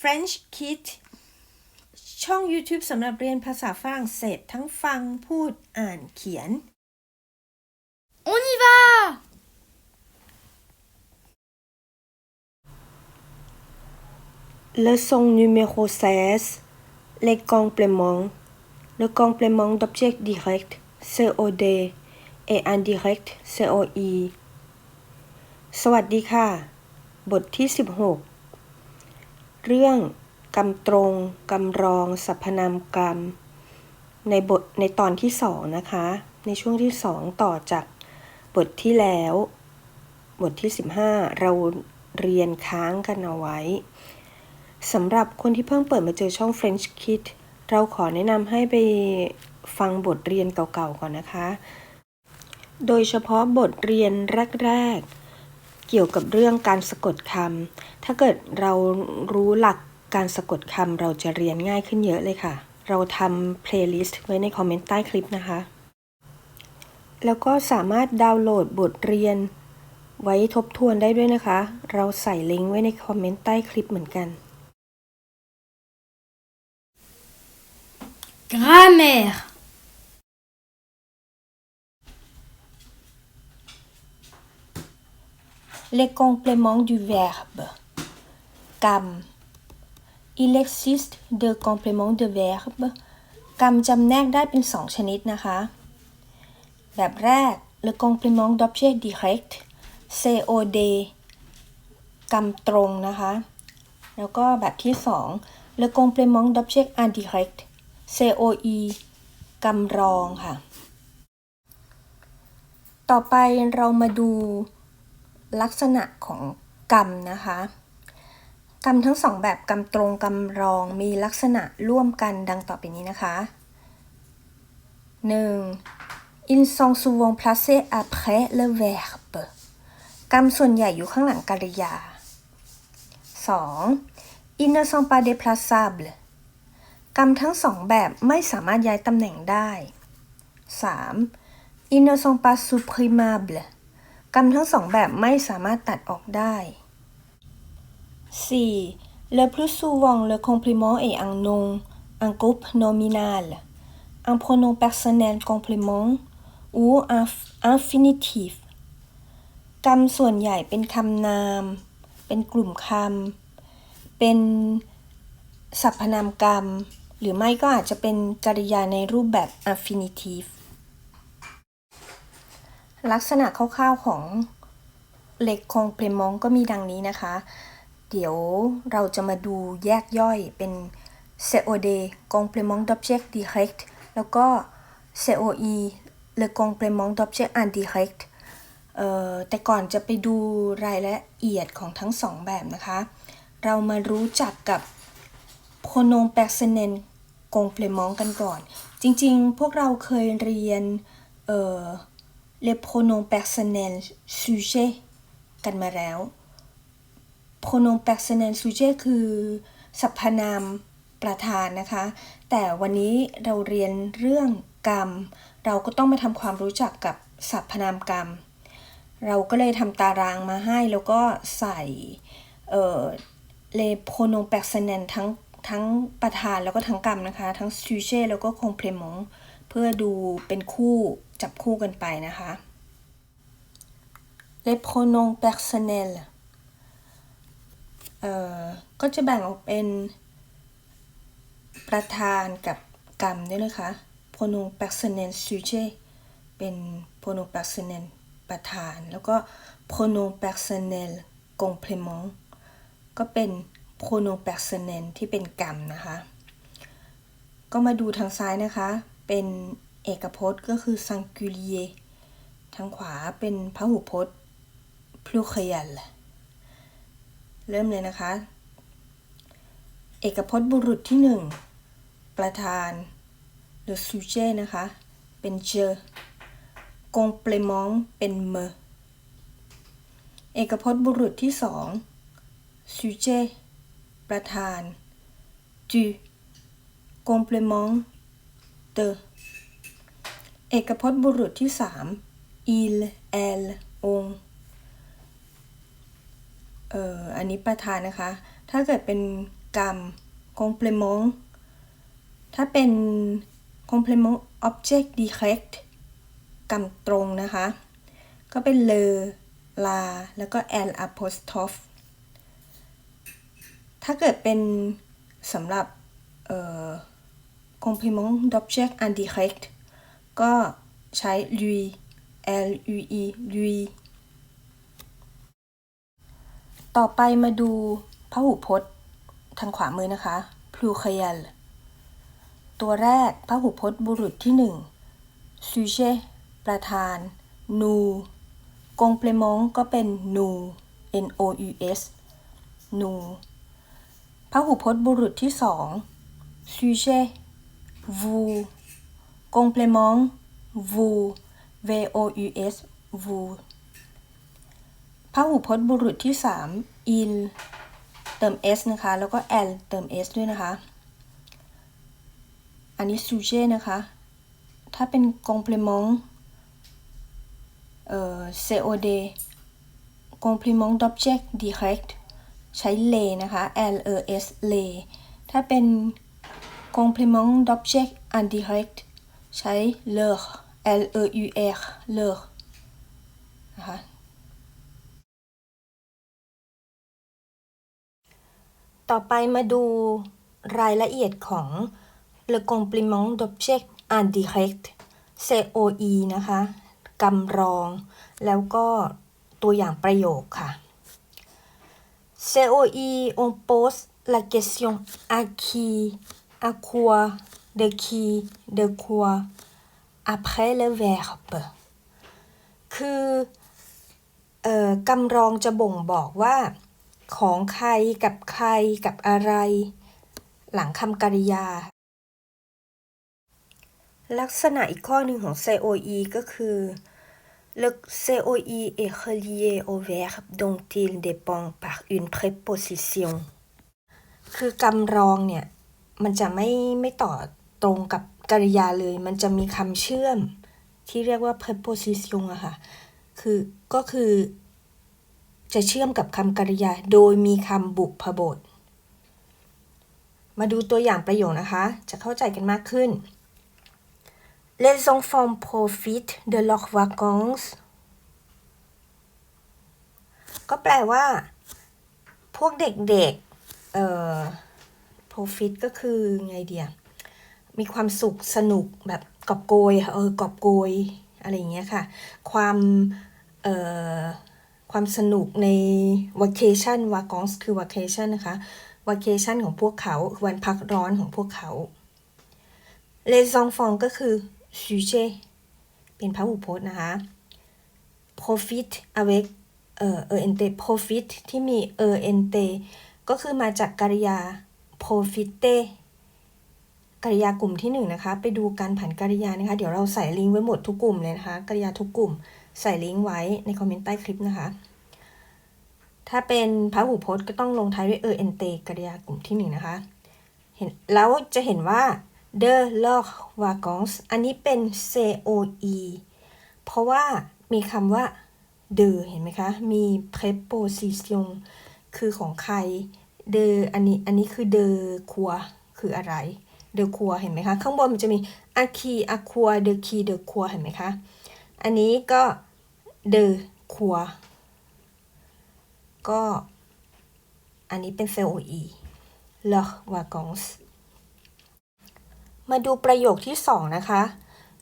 French Kid ช่อง YouTube สำหรับเรียนภาษาฝรั่งเศสทั้งฟังพูดอ่านเขียน On y va Leçon numéro 16 Les compléments Le complément d'objet direct COD et indirect COI สวัสดีค่ะ บทที่ 16 เรื่องกำตรงกำรองสรรพนามกรรม ในบทในตอนที่สองนะคะ ในช่วงที่สองต่อจากบทที่แล้ว บทที่ 15 เราเรียนค้างกันเอาไว้สำหรับคนที่เพิ่งเปิดมาเจอช่อง French Kid เราขอแนะนำให้ไปฟังบทเรียนเก่าๆก่อนนะคะ โดยเฉพาะบทเรียนแรกๆ เกี่ยวกับเรื่องการสะกดคำ ถ้าเกิดเรารู้หลักการสะกดคำเราจะเรียนง่ายขึ้นเยอะเลยค่ะ เราทำ playlist ไว้ในคอมเมนต์ใต้คลิปนะคะ แล้วก็สามารถดาวน์โหลดบทเรียน ไว้ทบทวนได้ด้วยนะคะ เราใส่ลิงก์ไว้ในคอมเมนต์ใต้คลิปเหมือนกัน Grammaire Les compléments du verbe กรรม Il existe deux compléments de verbe กรรมจำแนกได้เป็นสองชนิดนะคะ แบบแรก le complément d'objet direct COD กรรมตรงนะคะ แล้วก็แบบที่สอง le complément d'objet indirect COI กรรมรองค่ะ ต่อไปเรามาดู ลักษณะของกรรมนะคะ กรรมทั้งสองแบบกรรมตรงกรรมรองมีลักษณะร่วมกันดังต่อไปนี้นะคะ 1. Ils sont souvent placés après le verbe กรรมส่วนใหญ่อยู่ข้างหลังกริยา 2. Ils ne sont pas déplaçables กรรมทั้งสองแบบไม่สามารถย้ายตำแหน่งได้ 3. Ils ne sont pas supprimables กรรมทั้งสองแบบไม่สามารถตัดออกได้ 4. Le plus souvent le complément est un nom un groupe nominal un pronom personnel complément ou un infinitif กรรมส่วนใหญ่เป็นคำนาม เป็นกลุ่มคำ เป็นสรรพนามกรรม หรือไม่ก็อาจจะเป็นกริยาในรูปแบบ infinitive ลักษณะคร่าวๆของเล็กคงเพลมองก็มีดังนี้นะคะ เดี๋ยวเราจะมาดูแยกย่อยเป็น COD complément d'objet direct แล้วก็ COI le complément d'objet indirect เออแต่ก่อนจะไปดูรายละเอียดของทั้งสองแบบนะคะ เรามารู้จักกับ pronom personnel complément กันก่อน จริงๆ พวกเราเคยเรียนเออ les pronoms personnels sujet กันมาแล้ว pronom personnel sujet คือ สรรพนามประธานนะคะ แต่วันนี้เราเรียนเรื่องกรรม เราก็ต้องมาทำความรู้จักกับสรรพนามกรรม เราก็เลยทำตารางมาให้แล้วก็ใส่เอ่อ les pronoms personnel ทั้งทั้งประธานแล้วก็ทั้งกรรมนะคะ ทั้ง sujet แล้วก็ complément เพื่อดูเป็นคู่ จับคู่กันไปนะคะ les pronoms personnels เอ่อ ก็จะแบ่งออกเป็น ประธานกับกรรมด้วยนะคะ pronom personnel sujet เป็น pronom personnel ประธาน แล้วก็ pronom personnel complément ก็เป็น pronom personnel ที่เป็นกรรมนะคะ ก็มาดูทางซ้ายนะคะ เป็น เอกพจน์ก็คือ singulier ทางขวาเป็นพหูพจน์ pluriel เริ่มเลยนะคะ เอกพจน์บุรุษที่หนึ่งประธาน le sujet นะคะ เป็น je complément เป็น me เอกพจน์บุรุษที่สอง sujet ประธาน tu complément de เอกพจน์บุรุษที่สาม il elle on เอ่อ อันนี้ประธานนะคะ ถ้าเกิดเป็นกรรม complement ถ้าเป็น complement object direct กรรมตรงนะคะ ก็เป็น le la แล้วก็ l apostrophe ถ้าเกิดเป็นสำหรับ เอ่อ complement d'objet indirect ก็ใช้ lui l u i lui ต่อไปมาดูพหูพจน์ ทางขวามือนะคะ pluriel ตัวแรกพหูพจน์บุรุษที่หนึ่ง sujet ประธาน nous complément ก็เป็น nous n o u s nous พหูพจน์บุรุษที่สอง sujet vous complément vous v o u s vous พหูพจน์บุรุษที่สาม il เติม s นะคะ แล้วก็ l เติม s ด้วยนะคะ อันนี้ sujet นะคะ ถ้าเป็น complément เอ่อ COD complément d'objet direct ใช้ les นะคะ L E S les ถ้าเป็น complément d'objet indirect ใช้ leur L E U R leur นะคะต่อไปมาดูรายละเอียดของ le complément d'objet indirect COE นะคะกำรอง แล้วก็ตัวอย่างประโยคค่ะ COE on pose la question à qui à quoi de qui de quoi après le verbe คือเอ่อกำรองจะบ่งบอกว่า ของใครกับใครกับอะไร หลังคำกริยา ลักษณะอีกข้อหนึ่งของ COE ก็คือ le COE est relié au verbe dont il dépend par une préposition คือกำรองเนี่ย มันจะไม่ไม่ต่อ ตรงกับกริยาเลย มันจะมีคำเชื่อมที่เรียกว่า preposition อะค่ะ คือก็คือ จะเชื่อมกับคำกริยา โดยมีคำบุพบท มาดูตัวอย่างประโยคนะคะ จะเข้าใจกันมากขึ้น Les enfants profitent de leurs vacances ก็แปลว่า พวกเด็กๆ เอ่อ profit ก็คือไงเดีย มีความสุขสนุกแบบกอบโกยเออกอบโกยอะไรอย่างเงี้ยค่ะ ความเอ่อความสนุกใน vacation vacance คือ vacation นะคะ vacation ของพวกเขาวันพักร้อนของพวกเขา les enfants ก็คือ sujet เป็นพหูพจน์นะคะ profit avec เอ่อ ent profit ที่มีเออ ent ก็คือมาจากกริยา profite กริยากลุ่มที่หนึ่งนะคะ ไปดูการผันกริยานะคะ เดี๋ยวเราใส่ลิงก์ไว้หมดทุกกลุ่มเลยนะคะ กริยาทุกกลุ่ม ใส่ลิงก์ไว้ในคอมเมนต์ใต้คลิปนะคะ ถ้าเป็นพระหูพจน์ก็ต้องลงท้ายด้วย ent กริยากลุ่มที่หนึ่งนะคะ เห็นแล้วจะเห็นว่า de leurs vacances อันนี้เป็น COE เพราะว่ามีคำว่า de เห็นไหมคะ มี preposition คือของใคร de อันนี้ อันนี้คือ de quoi คืออะไร de quoi เห็นไหมคะ ข้างบนมันจะมี a qui a quoi de qui de quoi เห็นไหมคะ อันนี้ก็ de quoi ก็ อันนี้เป็น COE leurs vacances มาดูประโยคที่สองนะคะ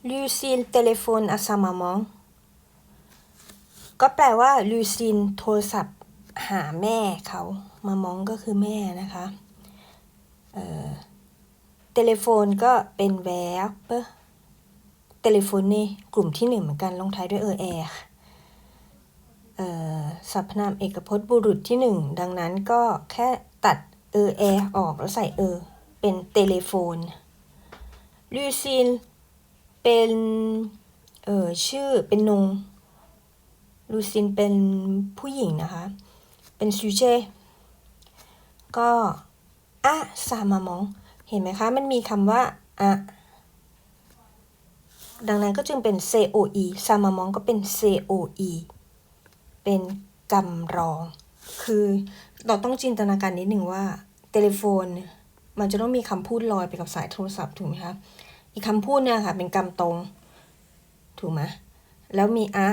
Lucille téléphone à sa maman ก็แปลว่า Lucille โทรศัพท์หาแม่เขา มามองก็คือแม่นะคะ เอ่อ téléphone ก็เป็น verb téléphone กลุ่มที่หนึ่งเหมือนกันลงท้ายด้วย er เอ่อสรรพนามเอกพจน์บุรุษที่หนึ่งดังนั้นก็แค่ตัด er อแอะออกแล้วใส่ er เป็น telephone ลูซินเป็นเอ่อชื่อเป็นนงลูซินเป็นผู้หญิงนะคะ เป็นซูเจ ก็อะซามามอง ห็นไหมคะ มันมีคำว่าอะดังนั้นก็จึงเป็น COE ซามามองก็เป็น COE เป็นกำรอง คือเราต้องจินตนาการนิดหนึ่งว่าเทเลโฟน มันจะต้องมีคำพูดลอยไปกับสายโทรศัพท์ถูกไหมคะ อีกคำพูดเนี่ยค่ะ เป็นกรรมตรง ถูกไหมแล้วมีอะ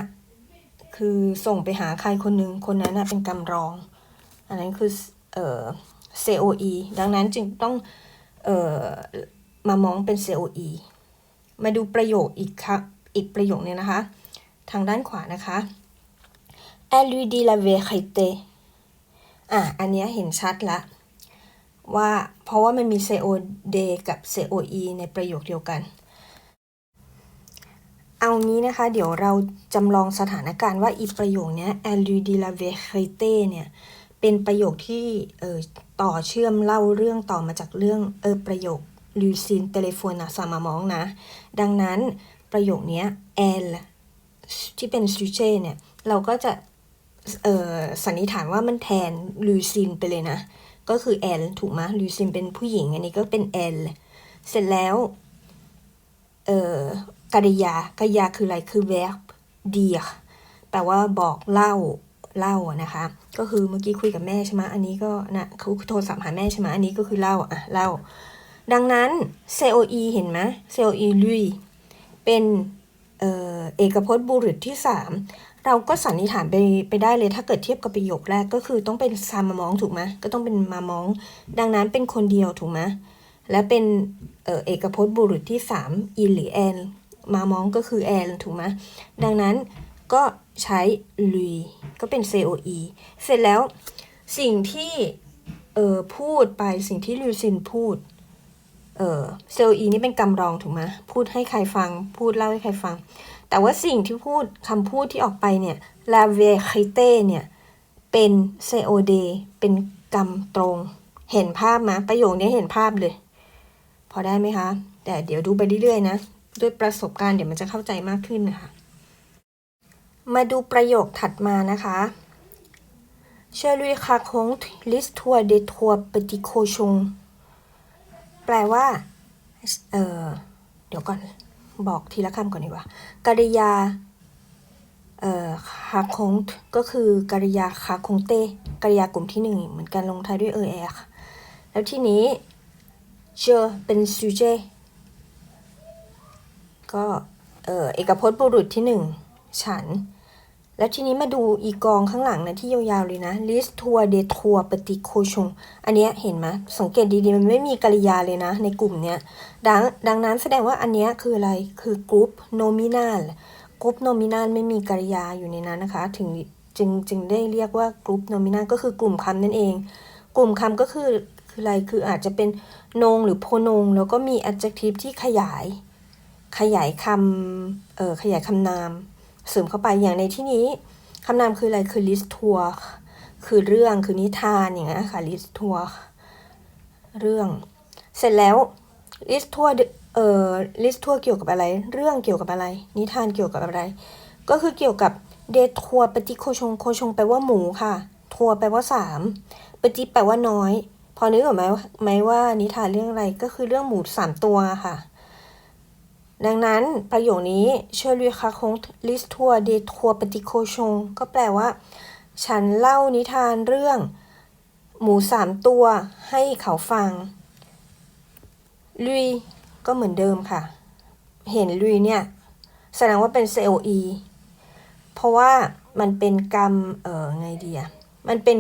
คือส่งไปหาใครคนหนึ่งคนนั้นนะเป็นกรรอง อันนั้นคือเอ่อ COE ดังนั้นจึงต้อง มามองเป็น COE มาดูประโยคอีกครับอีกประโยคนี่ยนะคะ ทางด้านขวานะคะ Elle lui dit la vérité อะ อันนี้เห็นชัดละว่าเพราะว่ามันมี COD กับ COE ในประโยคเดียวกัน เอางี้นะคะ เดี๋ยวเราจำลองสถานการณ์ว่าอีประโยคนี้ Elle lui dit la vérité เนี่ย เป็นประโยคที่เออต่อเชื่อมเล่าเรื่องต่อมาจากเรื่องเออประโยค Lucine téléphone à sa maman นะ ดังนั้นประโยคนี้ย Elle ที่เป็น sujet เนี่ย เราก็จะเอ่อสันนิษฐานว่ามันแทน Lucine ไปเลยนะ ก็คือ Elle ถูกไหม Lucine เป็นผู้หญิง อันนี้ก็เป็น Elle เสร็จแล้วเอ่อกริยากริยาคืออะไรคือ verb dire แปลว่าบอกเล่า เล่าอะนะคะ ก็คือเมื่อกี้คุยกับแม่ใช่ไหมอันนี้ก็นะคือโทรศัพท์หาแม่ใช่ไหมอันนี้ก็คือเล่าอะเล่า ดังนั้น COE เห็นไหม COE lui เป็นเออเอกพจน์บุรุษที่สามเราก็สันนิษฐานไปไปได้เลยถ้าเกิดเทียบกับประโยคแรกก็คือต้องเป็นซามามองถูกไหมก็ต้องเป็นมามอง ดังนั้นเป็นคนเดียวถูกไหมและเป็นเออเอกพจน์บุรุษที่สามอีหรือแอนมามองก็คือแอนถูกไหมดังนั้น ก็ใช้ lui ก็เป็น COE เสร็จแล้วสิ่งที่เออพูดไปสิ่งที่ลิวซินพูดเออเซลีนี่เป็นกำรองถูกไหมพูดให้ใครฟัง พูดเล่าให้ใครฟัง แต่ว่าสิ่งที่พูดคำพูดที่ออกไปเนี่ย la vérité เนี่ยเป็น COD เป็นกำตรง เห็นภาพไหมประโยคนี้เห็นภาพเลย พอได้ไหมคะ แต่เดี๋ยวดูไปเรื่อยๆนะ ด้วยประสบการณ์เดี๋ยวมันจะเข้าใจมากขึ้นนะคะ มาดูประโยคถัดมานะคะ Je lui raconte l'histoire des trois petits cochons แปลว่า เออเดี๋ยวก่อน บอกทีละคำก่อนดีกว่า กริยา เอ่อคาคงก็คือกริยาคาคงเตกริยากลุ่มที่หนึ่งเหมือนกันลงท้ายด้วยเอเอค่ะแล้วทีนี้ เจอเป็น sujet ก็ เอ่อเอกพจน์บุรุษที่หนึ่ง ฉัน แล้วทีนี้มาดูอีกองข้างหลังนะที่ยาวๆเลยนะ list tour de tour petit cochon อันเนี้ยเห็นไหมสังเกตดีๆ มันไม่มีกริยาเลยนะ ในกลุ่มเนี้ยดังดังนั้นแสดงว่าอันเนี้ยคืออะไร คือกรุ๊ป nominal กรุ๊ป nominal ไม่มีกริยาอยู่ในนั้นนะคะ ถึงจึงจึงได้เรียกว่ากรุ๊ป nominal ก็คือกลุ่มคำนั่นเอง กลุ่มคำก็คือคืออะไร คืออาจจะเป็นนงหรือโพนง แล้วก็มี adjective ที่ขยาย ขยายคำเอ่อขยายคำนาม เสริมเข้าไปอย่างในที่นี้คำนามคืออะไรคือ list tour คือเรื่องคือนิทานอย่างเงี้ยค่ะ list tour เรื่อง เสร็จแล้ว list tour เอ่อ list tour เกี่ยวกับอะไร เรื่องเกี่ยวกับอะไร นิทานเกี่ยวกับอะไร ก็คือเกี่ยวกับ de tour petit cochon cochon แปลว่าหมูค่ะ ทัวร์แปลว่าสาม petit แปลว่าน้อย พอนึกออกไหมไหมว่านิทานเรื่องอะไรก็คือเรื่องหมูสามตัวค่ะ ดังนั้นประโยคนี้ Je lui raconte l'histoire des trois petits cochons ก็แปลว่า ฉันเล่านิทานเรื่อง หมูสามตัวให้เขาฟัง ลุยก็เหมือนเดิมค่ะ เห็นลุยเนี่ย แสดงว่าเป็น COE เพราะว่ามันเป็นกรรม เอ่อไงดีอะมันเป็น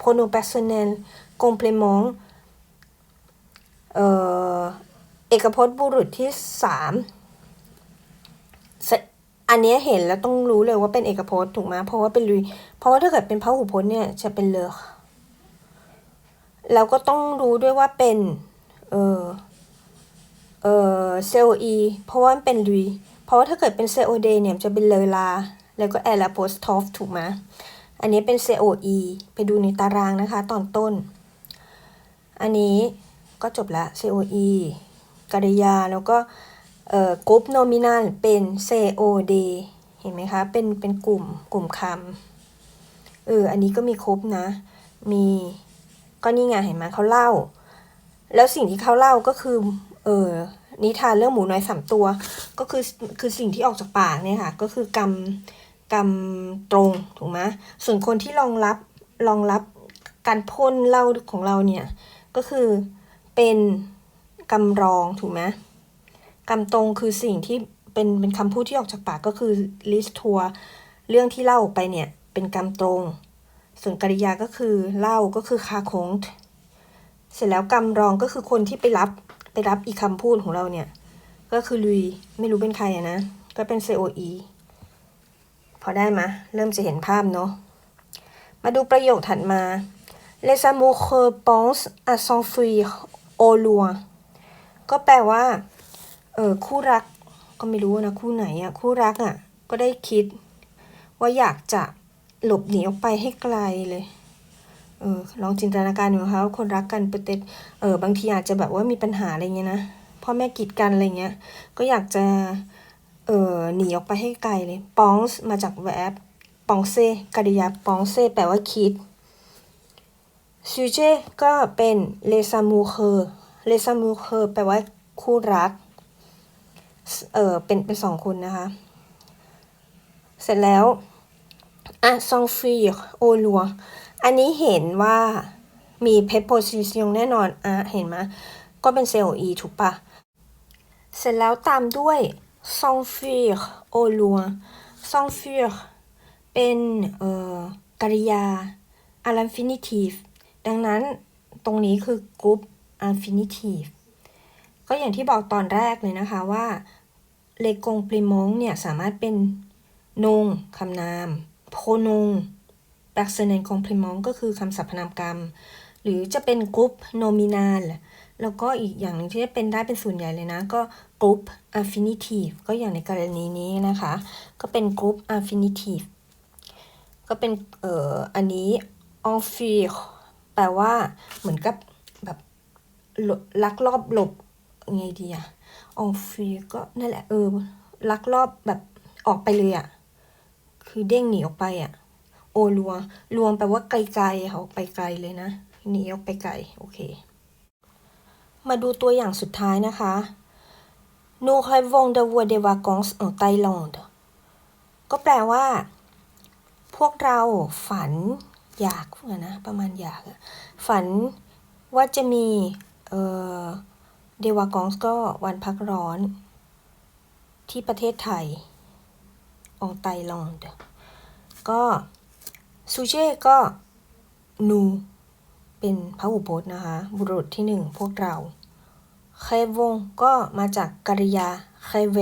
pronopersonnel complément เอ่อ เอกพจน์บุรุษที่สามอันนี้เห็นแล้วต้องรู้เลยว่าเป็นเอกพจน์ถูกไหมเพราะว่าเป็นลุยเพราะว่าถ้าเกิดเป็นพระหูพจน์เนี่ยจะเป็นเลอแล้วก็ต้องรู้ด้วยว่าเป็นเออเออเซลอีเพราะว่ามันเป็นลุยเพราะว่าถ้าเกิดเป็นเซโอเดเนี่ยจะเป็นเลอลา แล้วก็แอลาโพสทอฟถูกไหมอันนี้เป็น COE ไปดูในตารางนะคะตอนต้น อันนี้ก็จบละ COE กริยา แล้วก็กรุ๊ปโนมินัลเป็น COD เห็นไหมคะ เป็นเป็นกลุ่มกลุ่มคำเอออันนี้ก็มีครบนะ มีก็นี่ไงเห็นไหมเขาเล่า แล้วสิ่งที่เขาเล่าก็คือเออนิทานเรื่องหมูน้อยสามตัว ก็คือคือสิ่งที่ออกจากปากเนี่ยค่ะ ก็คือกรรมกรรมตรงถูกไหมส่วนคนที่รองรับรองรับการพ่นเล้าของเราเนี่ย ก็คือเป็น กำรองถูกไหมกำตรงคือสิ่งที่เป็นเป็นคำพูดที่ออกจากปากก็คือ list ทัวเรื่องที่เล่าออกไปเนี่ย เป็นกำตรง ส่วนกริยาก็คือเล่าก็คือคาคงเสร็จแล้วกำรองก็คือคนที่ไปรับไปรับอีกคำพูดของเราเนี่ย ก็คือลุยไม่รู้เป็นใครอะนะ ก็เป็น COE พอได้ไหมะเริ่มจะเห็นภาพเนาะมาดูประโยคถัดมา Les amours pensent à s'enfuir au loin ก็แปลว่า เออคู่รักก็ไม่รู้นะคู่ไหนอะคู่รักอะก็ได้คิด ว่าอยากจะหลบหนีออกไปให้ไกลเลย เออลองจินตนาการดูนะคะว่าคนรักกันเปเตเออบางทีอาจจะแบบว่ามีปัญหาอะไรเงี้ยนะพ่อแม่กีดกันอะไรเงี้ย ก็อยากจะ เออหนีออกไปให้ไกลเลยปองส์มาจากแวบปองเซกริยาปองเซแปลว่าคิดซูเจก็เป็นเลซามูเคอร์ เลซามูเคอร์แปลว่าคู่รัก เออเป็นเป็นสองคนนะคะ เสร็จแล้วอะซองฟีโอลัวอันนี้เห็นว่ามี preposition แน่นอนอะเห็นไหมก็เป็น COE ถูกปะเสร็จแล้วตามด้วย s'enfuir au loin s'enfuir เป็นเอ่อกริยา à l'infinitive ดังนั้นตรงนี้คือกรุ๊ป infinitive ก็อย่างที่บอกตอนแรกเลยนะคะว่าเลกงปริมงเนี่ยสามารถเป็นนงคำนาม โพนง personnel complement ก็คือคำสรรพนามกรรม หรือจะเป็นกรุ๊ป nominal แล้วก็อีกอย่างหนึ่งที่จะเป็นได้เป็นส่วนใหญ่เลยนะ ก็ group affinitive ก็อย่างในกรณีนี้นะคะ ก็เป็น group affinitive ก็เป็นเอ่ออันนี้ en fuir แปลว่าเหมือนกับ ลบลักลอบหลบไงดีอะ en fuir ก็นั่นแหละเออลักลอบแบบออกไปเลยอะคือเด้งหนีออกไปอะโอลัวลวงแปลว่าไกลๆค่ะออกไปไกลเลยนะหนีออกไปไกลโอเค มาดูตัวอย่างสุดท้ายนะคะ Nous rêvons d'avoir des vacances en Thaïlande ก็แปลว่า พวกเราฝันอยากอะนะ ประมาณอยาก ฝันว่าจะมี เอ่อเดวากองส์ก็วันพักร้อน ที่ประเทศไทย องไตลอนด์ก็ซูเช่ก็นูเป็นพระอุปต์นะคะ บุรุษที่หนึ่งพวกเราเควงก็มาจากกริยาเคเว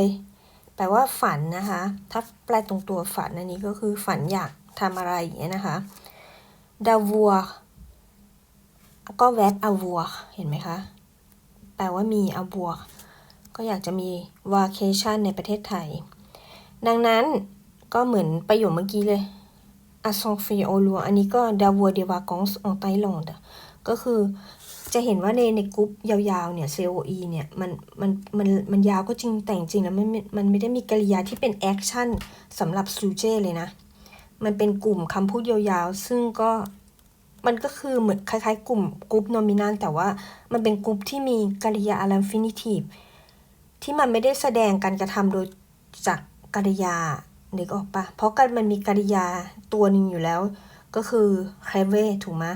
แปลว่าฝันนะคะ ถ้าแปลตรงตัวฝันอันนี้ก็คือฝันอยากทำอะไรอย่างเงี้ยนะคะดาวัว ก็แวบอาวัวเห็นไหมคะ แปลว่ามีอาวัวก็อยากจะมี vacation ในประเทศไทย ดังนั้นก็เหมือนประโยคเมื่อกี้เลยอาซองฟีโอลัวอันนี้ก็ดาวัวเดวากองส์องไตลอนด์ก็คือจะเห็นว่าในในกรุ๊ปยาวๆเนี่ย COE เนี่ยมันมันมันมันยาวก็จริงแต่จริงแล้วมันมันไม่ได้มีกริยาที่เป็นแอคชั่นสำหรับซูเจเลยนะ มันเป็นกลุ่มคำพูดยาวๆ ซึ่งก็ มันก็คือเหมือนคล้ายๆ กลุ่มกรุ๊ปโนมินันแต่ว่ามันเป็นกรุ๊ปที่มีกริยา a ั i ฟินิทีฟที่มันไม่ได้แสดงการกระทำโดยจากกริยานึกออกปะเพราะกันมันมีกริยาตัวหนึ่งอยู่แล้ว ก็คือ have ถูกไหม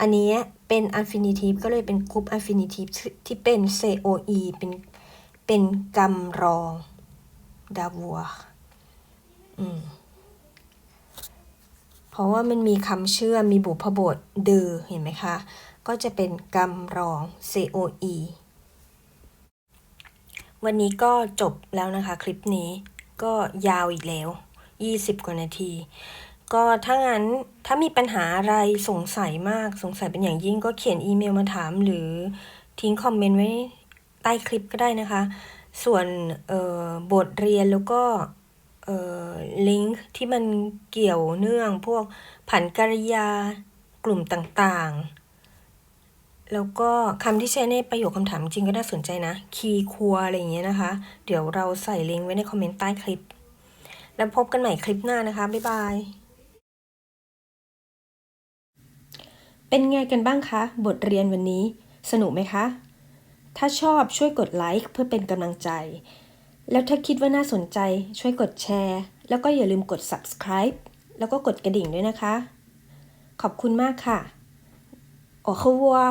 อันนี้เป็น infinitive ก็เลยเป็นกรุ๊ป infinitive ที่เป็น COE เป็นเป็นกำรองดาวัวอืม เพราะว่ามันมีคำเชื่อมมีบุพบทเดอเห็นไหมคะ ก็จะเป็นกำรอง COE วันนี้ก็จบแล้วนะคะ คลิปนี้ก็ยาวอีกแล้ว 20 กว่านาที ก็ถ้างั้นถ้ามีปัญหาอะไรสงสัยมากสงสัยเป็นอย่างยิ่งก็เขียนอีเมลมาถามหรือทิ้งคอมเมนต์ไว้ใต้คลิปก็ได้นะคะ ส่วนบทเรียนแล้วก็ ลิงก์ที่มันเกี่ยวเนื่องพวกผันกริยากลุ่มต่างๆ แล้วก็คำที่ใช้ในประโยคคำถามจริงก็น่าสนใจนะ คีย์ครัวอะไรอย่างเงี้ยนะคะ เดี๋ยวเราใส่ลิงก์ไว้ในคอมเมนต์ใต้คลิป แล้วพบกันใหม่คลิปหน้านะคะ บ๊ายบาย เป็นไงกันบ้างคะ บทเรียนวันนี้ สนุกไหมคะ ถ้าชอบช่วยกดไลค์เพื่อเป็นกำลังใจ แล้วถ้าคิดว่าน่าสนใจช่วยกดแชร์ แล้วก็อย่าลืมกด subscribe แล้วก็กดกระดิ่งด้วยนะคะ ขอบคุณมากค่ะ Au revoir